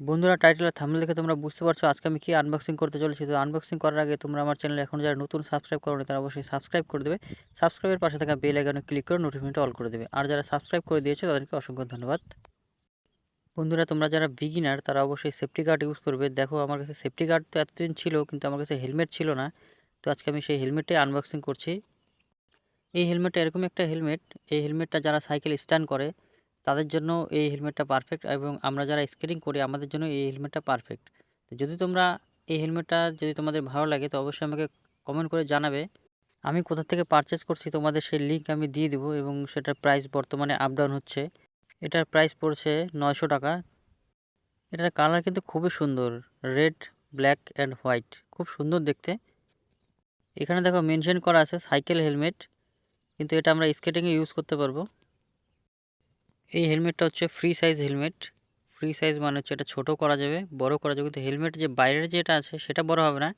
বন্ধুরা টাইটেল আর থাম্বনেল দেখে তোমরা বুঝতে পারছ আজকে আমি কি আনবক্সিং করতে চলেছি। তো আনবক্সিং করার আগে তোমরা আমার চ্যানেলে এখন যারা নতুন সাবস্ক্রাইব করো তারা অবশ্যই সাবস্ক্রাইব করে দেবে। সাবস্ক্রাইবের পাশে থাকা বেল আইকনে ক্লিক করে নোটিফিকেশনটা অল করে দেবে। আর যারা সাবস্ক্রাইব করে দিয়েছে, তাদেরকে অসংখ্য ধন্যবাদ। বন্ধুরা, তোমরা যারা বিগিনার তারা অবশ্যই সেফটি গার্ড ইউজ করবে। দেখো, আমার কাছে সেফটি গার্ড তো এতদিন ছিল, কিন্তু আমার কাছে হেলমেট ছিল না। তো আজকে আমি সেই হেলমেটটাই আনবক্সিং করছি। এই হেলমেটটা এরকম একটা হেলমেট এই হেলমেটটা যারা সাইকেল স্ট্যান্ড করে তাদের জন্য এই হেলমেটটা পারফেক্ট এবং আমরা যারা স্কেটিং করি, আমাদের জন্য এই হেলমেটটা পারফেক্ট যদি তোমরা এই হেলমেটটা যদি তোমাদের ভালো লাগে, তো অবশ্যই আমাকে কমেন্ট করে জানাবে। আমি কোথা থেকে পারচেস করছি তোমাদের সেই লিঙ্ক আমি দিয়ে দেবো এবং সেটার প্রাইস বর্তমানে আপ ডাউন হচ্ছে। এটার প্রাইস পড়ছে নয়শো টাকা। এটার কালার কিন্তু খুবই সুন্দর রেড ব্ল্যাক অ্যান্ড হোয়াইট খুব সুন্দর দেখতে। এখানে দেখো মেনশন করা আছে সাইকেল হেলমেট কিন্তু এটা আমরা স্কেটিংয়ে ইউজ করতে পারব। এই হেলমেটটা হচ্ছে free size helmet free size মানে হচ্ছে এটা ছোটো করা যাবে বড় করা যাবে। কিন্তু হেলমেট যে বাইরের যেটা আছে সেটা বড় হবে না।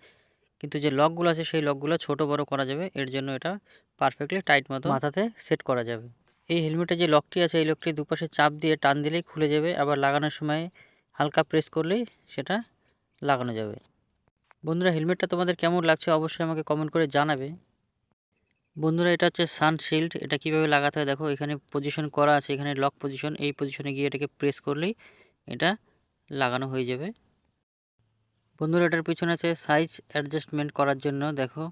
কিন্তু যে লকগুলো আছে সেই লকগুলো ছোট বড় করা যাবে। এর জন্য এটা পারফেক্টলি টাইট মতো মাথাতে সেট করা যাবে। এই হেলমেটে যে লকটি আছে এই লকটি দুপাশে চাপ দিয়ে টান দিলেই খুলে যাবে। আবার লাগানোর সময় হালকা প্রেস করলেই সেটা লাগানো যাবে। বন্ধুরা হেলমেটটা তোমাদের কেমন লাগছে অবশ্যই আমাকে কমেন্ট করে জানাবে। বন্ধুরা, এটা হচ্ছে সানশিল্ড এটা কীভাবে লাগাতে হয় দেখো, এখানে পজিশন করা আছে, এখানে লক পজিশন এই পজিশনে গিয়ে এটাকে প্রেস করলেই এটা লাগানো হয়ে যাবে। বন্ধুরা, এটার পিছনে আছে সাইজ অ্যাডজাস্টমেন্ট করার জন্য, দেখো।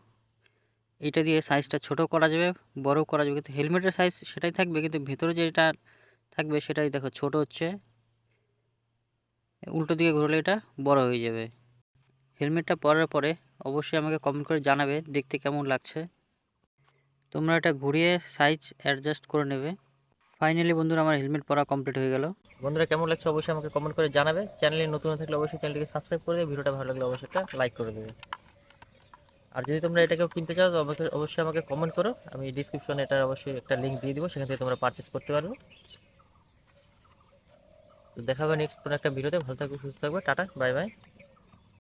এটা দিয়ে সাইজটা ছোট করা যাবে বড় করা যাবে, কিন্তু হেলমেটের সাইজ সেটাই থাকবে, কিন্তু ভেতরে যেটা থাকবে সেটাই দেখো, ছোট হচ্ছে। উল্টো দিকে ঘুরলে এটা বড় হয়ে যাবে। হেলমেটটা পরার পরে অবশ্যই আমাকে কমেন্ট করে জানাবে, দেখতে কেমন লাগছে। তোমরা এটা ঘুরিয়ে সাইজ অ্যাডজাস্ট করে নেবে। ফাইনালি বন্ধুরা, আমার হেলমেট পরা কমপ্লিট হয়ে গেল। বন্ধুরা, কেমন লাগছে অবশ্যই আমাকে কমেন্ট করে জানাবে। চ্যানেলে নতুন থাকলে অবশ্যই চ্যানেলটিকে সাবস্ক্রাইব করে দেবে, ভিডিওটা ভালো লাগলে অবশ্যই একটা লাইক করে দেবে। আর যদি তোমরা এটাকেও কিনতে চাও, তো আমাকে অবশ্যই আমাকে কমেন্ট করো। আমি ডিসক্রিপশনে এটা অবশ্যই একটা লিঙ্ক দিয়ে দিব, সেখান থেকে তোমরা পারচেস করতে পারবে। তো দেখা হবে নেক্সট কোনো একটা ভিডিওতে। ভালো থাকবে সুস্থ থাকবে টাটা বাই বাই